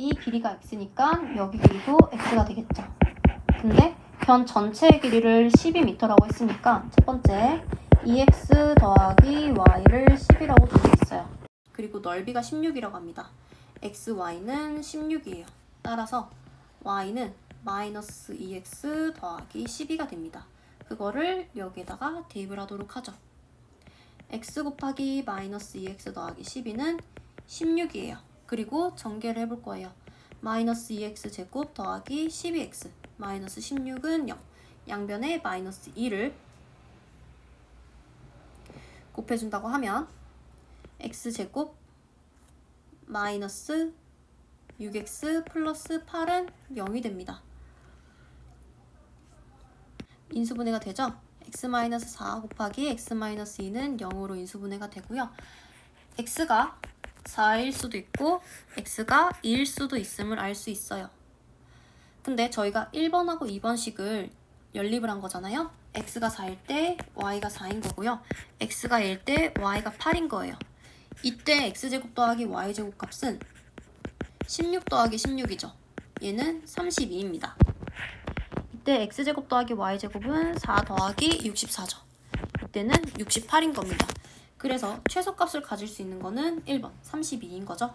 이 길이가 x니까 여기 길이도 x가 되겠죠. 근데 변 전체의 길이를 12m라고 했으니까 첫 번째 2x 더하기 y를 10이라고 두고 있어요. 그리고 넓이가 16이라고 합니다. x, y는 16이에요. 따라서 y는 마이너스 2x 더하기 12가 됩니다. 그거를 여기에다가 대입을 하도록 하죠. x 곱하기 마이너스 2x 더하기 12는 16이에요. 그리고 전개를 해볼 거예요. 마이너스 2x 제곱 더하기 12x 마이너스 16은 0 양변에 마이너스 2를 곱해준다고 하면 x 제곱 마이너스 6x 플러스 8은 0이 됩니다. 인수분해가 되죠? x-4 곱하기 x-2는 0으로 인수분해가 되고요. x가 4일 수도 있고 x가 2일 수도 있음을 알 수 있어요. 근데 저희가 1번하고 2번식을 연립을 한 거잖아요. x가 4일 때 y가 4인 거고요. x가 1일 때 y가 8인 거예요. 이때 x제곱 더하기 y제곱 값은 16 더하기 16이죠. 얘는 32입니다. 이때 x제곱 더하기 y제곱은 4 더하기 64죠. 이때는 68인 겁니다. 그래서 최소값을 가질 수 있는 거는 1번 32인 거죠.